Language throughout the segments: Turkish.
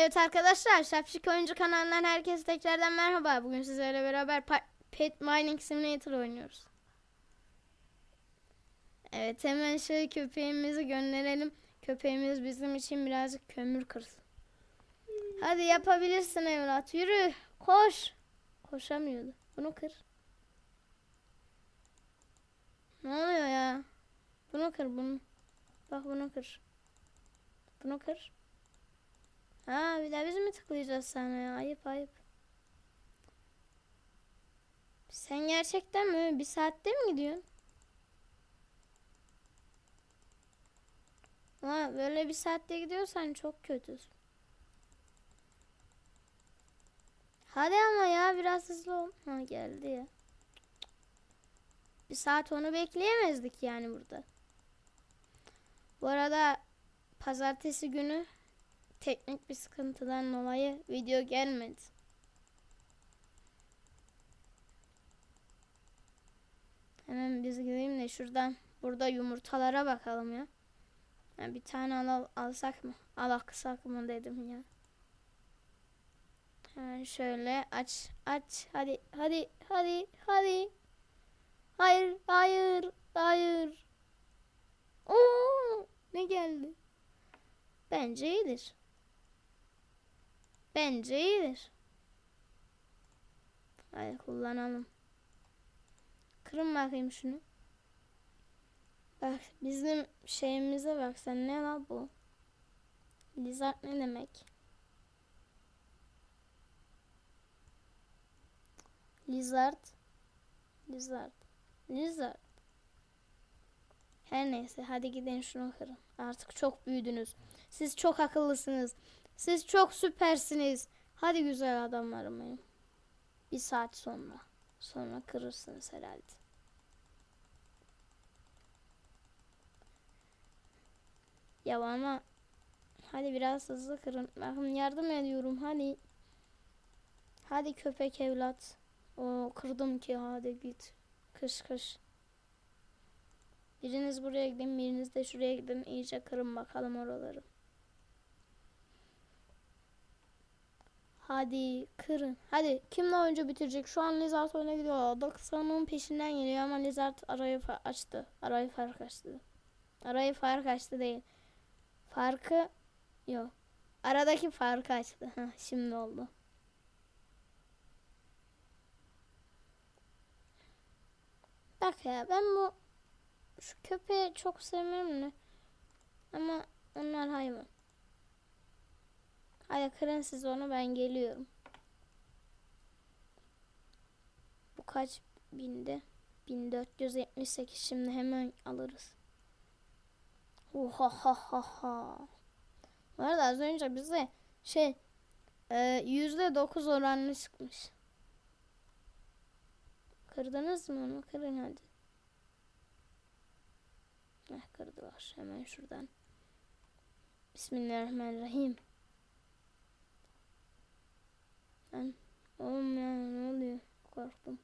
Evet arkadaşlar Şapşik Oyuncu kanalından herkese tekrardan merhaba. Bugün sizlerle beraber Pa- Pet Mining Simulator oynuyoruz. Evet hemen şöyle köpeğimizi gönderelim. Köpeğimiz bizim için birazcık kömür kırsın. Hadi yapabilirsin evlat yürü koş. Koşamıyordu. Bunu kır. Ne oluyor ya? Bunu kır bunu. Bak bunu kır. Bunu kır. Ha bir daha biz mi tıklayacağız sana ya? Ayıp ayıp. Sen gerçekten mi? Bir saatte mi gidiyorsun? Ha böyle bir saatte gidiyorsan çok kötüsün. Hadi ama ya biraz hızlı ol. Ha geldi ya. Bir saat onu bekleyemezdik yani burada. Bu arada pazartesi günü teknik bir sıkıntıdan dolayı video gelmedi. Hemen biz gideyim de şuradan burada yumurtalara bakalım ya. Ha, bir tane al, alsak mı? Alaksak mı dedim ya. Hemen şöyle aç aç hadi hadi hadi hadi. Hayır hayır hayır. Oo, ne geldi? Bence iyidir. Bence iyidir. Hadi kullanalım. Kırın bakayım şunu. Bak bizim şeyimize bak sen ne var bu? Lizard ne demek? Lizard. Lizard. Lizard. Her neyse hadi gidin şunu kırın. Artık çok büyüdünüz. Siz çok akıllısınız. Siz çok süpersiniz. Hadi güzel adamlarım benim. Bir saat sonra. Sonra kırırsınız herhalde. Ya ama hadi biraz hızlı kırın. Bakın yardım ediyorum hadi. Hadi köpek evlat. O kırdım ki hadi git. Kış kış. Biriniz buraya gidin, biriniz de şuraya gidin. İyice kırın bakalım oraları. Hadi kırın. Hadi kim daha önce bitirecek? Şu an Lizard öne gidiyor. Daksanın peşinden geliyor ama Lizard arayı açtı. Arayı fark açtı. Arayı fark açtı değil. Farkı yok. Aradaki farkı açtı. Heh, şimdi oldu. Bak ya ben bu şu köpeği çok sevmem de. Ama onlar hayvan. Hadi kırın siz onu ben geliyorum. Bu kaç binde? 1478 şimdi hemen alırız. Oha ha ha ha. Bu arada az önce bize şey e, yüzde dokuz oranlı çıkmış. Kırdınız mı onu? Kırın hadi. Heh, kırdılar. Hemen şuradan. Bismillahirrahmanirrahim. Ben oğlum ya ne oluyor? Korktum.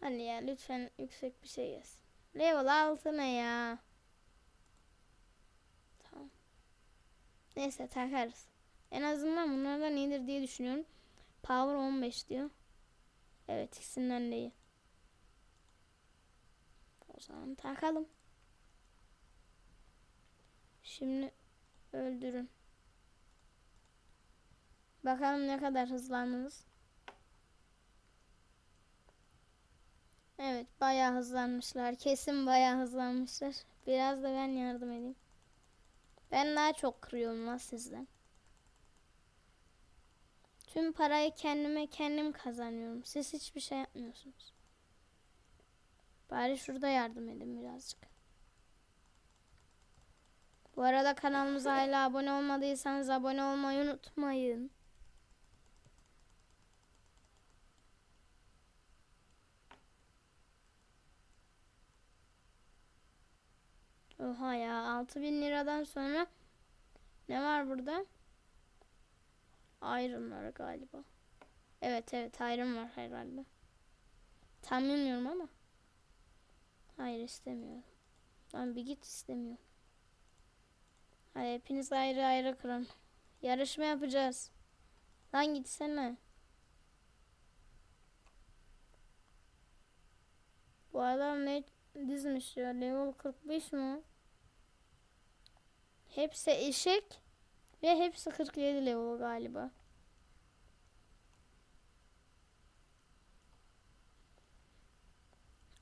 Hadi ya lütfen yüksek bir şey yaz. Level 6 ne ya? Tamam. Neyse takarız. En azından bunlardan iyidir diye düşünüyorum. Power 15 diyor. Evet ikisinden de iyi. O zaman takalım. Şimdi öldürün. Bakalım ne kadar hızlandınız. Evet bayağı hızlanmışlar. Kesin bayağı hızlanmışlar. Biraz da ben yardım edeyim. Ben daha çok kırıyorum lan sizden. Tüm parayı kendime kendim kazanıyorum. Siz hiçbir şey yapmıyorsunuz. Bari şurada yardım edin birazcık. Bu arada kanalımıza hala abone olmadıysanız abone olmayı unutmayın. Oha ya 6000 liradan sonra ne var burada? Iron var galiba. Evet evet Iron var herhalde. Tam bilmiyorum ama. Hayır istemiyorum. Ben bir git istemiyorum. Hadi hepiniz ayrı ayrı kırın. Yarışma yapacağız. Lan gitsene. Bu adam ne dizmiş ya? Level 45 mi? Hepsi eşek ve hepsi 47 level galiba.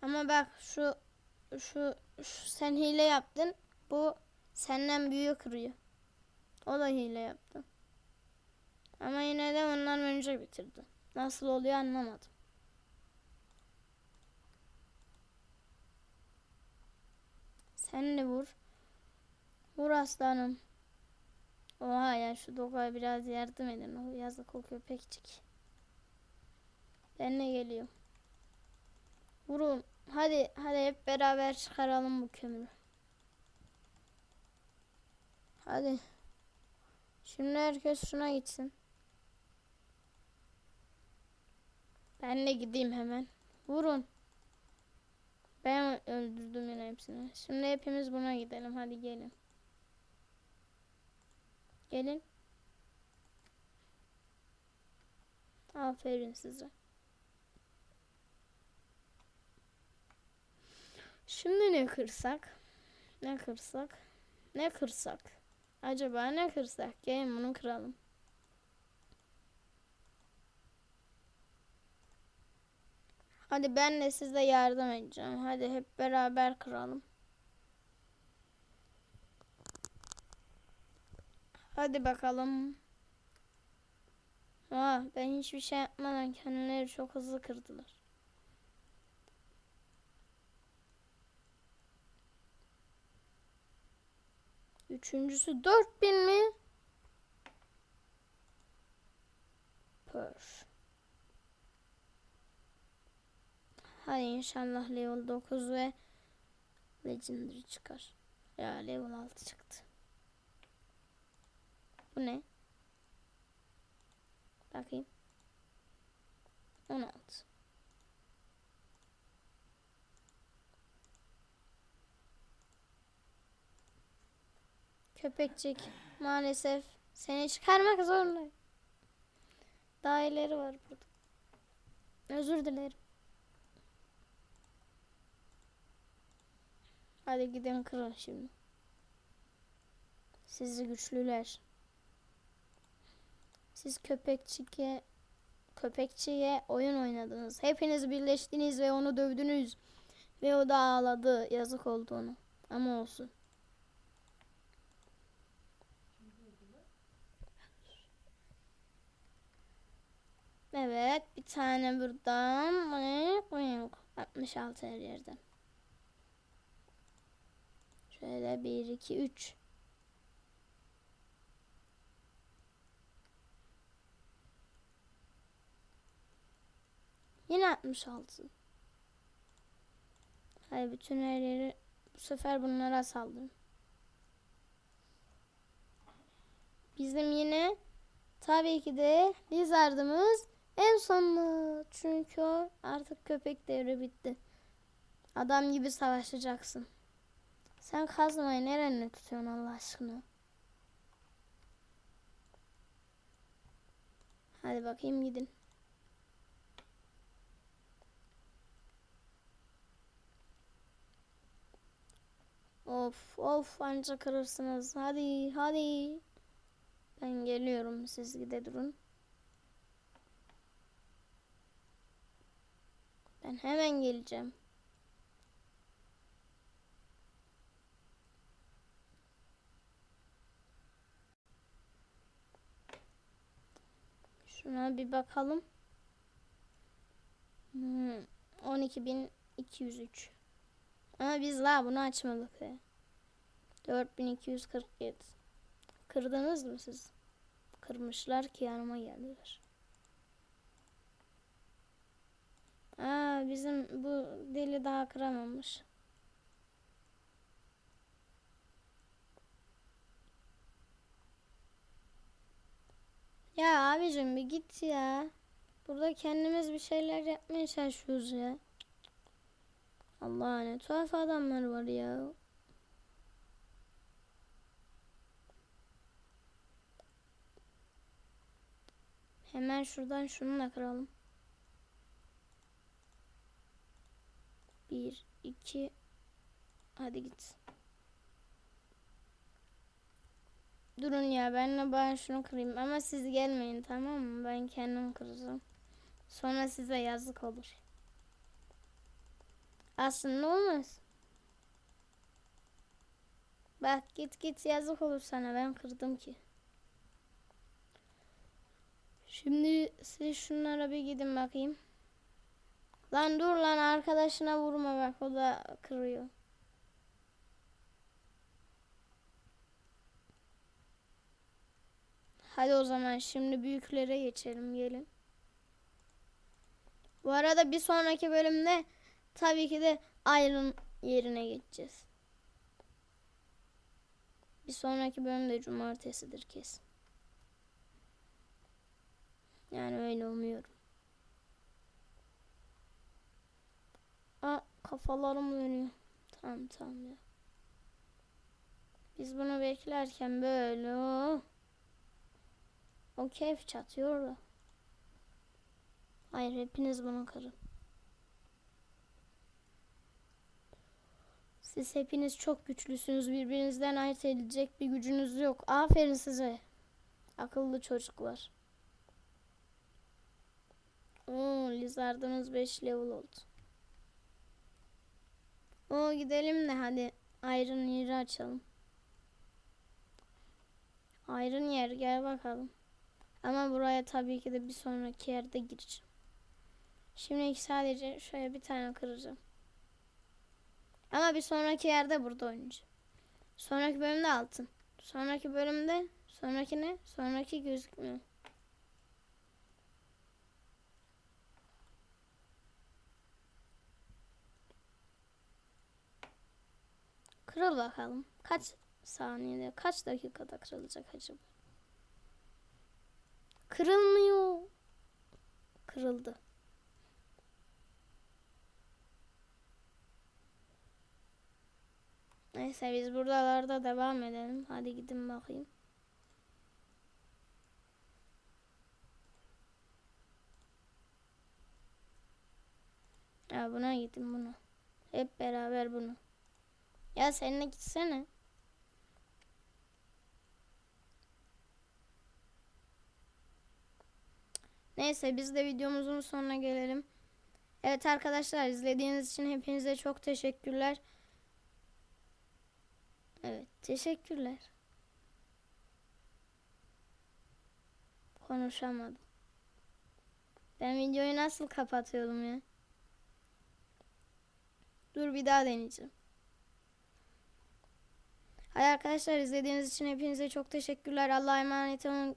Ama bak şu şu, şu sen hile yaptın. Bu senden büyüğü kırıyor. O da hile yaptı. Ama yine de ondan önce bitirdi. Nasıl oluyor anlamadım. Sen de vur. Vur aslanım. Oha ya şu doga biraz yardım edin. O yazık o köpekçik. Ben de geliyorum. Vurun. Hadi hadi hep beraber çıkaralım bu kömürü. Hadi. Şimdi herkes şuna gitsin. Ben de gideyim hemen. Vurun. Ben öldürdüm yine hepsini. Şimdi hepimiz buna gidelim. Hadi gelin. Gelin. Aferin size. Şimdi ne kırsak? Ne kırsak? Ne kırsak? Acaba ne kırsak? Gelin bunu kıralım. Hadi ben de size yardım edeceğim. Hadi hep beraber kıralım. Hadi bakalım. Aa, ben hiçbir şey yapmadan kendileri çok hızlı kırdılar. Üçüncüsü 4000 mi? Pör. Hadi inşallah level 9 ve legendary çıkar. Ya level 6 çıktı. Bu ne? Bakayım. 16. Köpekçik maalesef seni çıkarmak zorundayım. Daha ileri var burada. Özür dilerim. Hadi gidin kırın şimdi. Sizi güçlüler. Siz köpekçiye köpekçiye oyun oynadınız. Hepiniz birleştiniz ve onu dövdünüz. Ve o da ağladı. Yazık oldu ona. Ama olsun. Evet, bir tane buradan. 66 her yerden. Şöyle 1 2 3. Yine 66. Hayır bütün her yeri bu sefer bunlara saldırın. Bizim yine tabii ki de Lizard'ımız en sonlu. Çünkü artık köpek devri bitti. Adam gibi savaşacaksın. Sen kazmayı nereye tutuyorsun Allah aşkına? Hadi bakayım gidin. Of of anca kırırsınız. Hadi hadi. Ben geliyorum siz gide durun. Ben hemen geleceğim. Şuna bir bakalım. Hmm, 12.203. Ama biz la bunu açmadık ya. 4247. Kırdınız mı siz? Kırmışlar ki yanıma geldiler. Aa bizim bu deli daha kıramamış. Ya abicim bir git ya. Burada kendimiz bir şeyler yapmaya çalışıyoruz ya. Allah ne tuhaf adamlar var ya.。Hemen şuradan şunu da kıralım. Bir, iki. Hadi git. Durun ya ben de ben şunu kırayım ama siz gelmeyin tamam mı? Ben kendim kıracağım. Sonra size yazık olur. Aslında olmaz. Bak git git yazık olur sana ben kırdım ki. Şimdi siz şunlara bir gidin bakayım. Lan dur lan arkadaşına vurma bak o da kırıyor. Hadi o zaman şimdi büyüklere geçelim gelin. Bu arada bir sonraki bölümde tabii ki de Iron yerine geçeceğiz. Bir sonraki bölümde cumartesidir kesin. Yani öyle umuyorum. Aa kafalarım dönüyor. Tamam tamam ya. Biz bunu beklerken böyle oh. O keyif çatıyor da. Hayır hepiniz bunu kırın. Siz hepiniz çok güçlüsünüz. Birbirinizden ayırt edilecek bir gücünüz yok. Aferin size. Akıllı çocuklar. Oo, Lizard'ımız 5 level oldu. Oo, gidelim de hadi Iron yeri açalım. Iron yer gel bakalım. Ama buraya tabii ki de bir sonraki yerde gireceğim. Şimdi sadece şöyle bir tane kıracağım. Ama bir sonraki yerde burada oynayacağım. Sonraki bölümde altın. Sonraki bölümde sonraki ne? Sonraki gözükmüyor. Kırıl bakalım. Kaç saniyede, kaç dakikada kırılacak acaba? Kırılmıyor. Kırıldı. Neyse biz buralarda devam edelim. Hadi gidin bakayım. Ya buna gidin buna. Hep beraber bunu. Ya seninle gitsene. Neyse biz de videomuzun sonuna gelelim. Evet arkadaşlar izlediğiniz için hepinize çok teşekkürler. Evet teşekkürler. Konuşamadım. Ben videoyu nasıl kapatıyordum ya? Dur bir daha deneyeceğim. Hadi arkadaşlar izlediğiniz için hepinize çok teşekkürler. Allah'a emanet olun.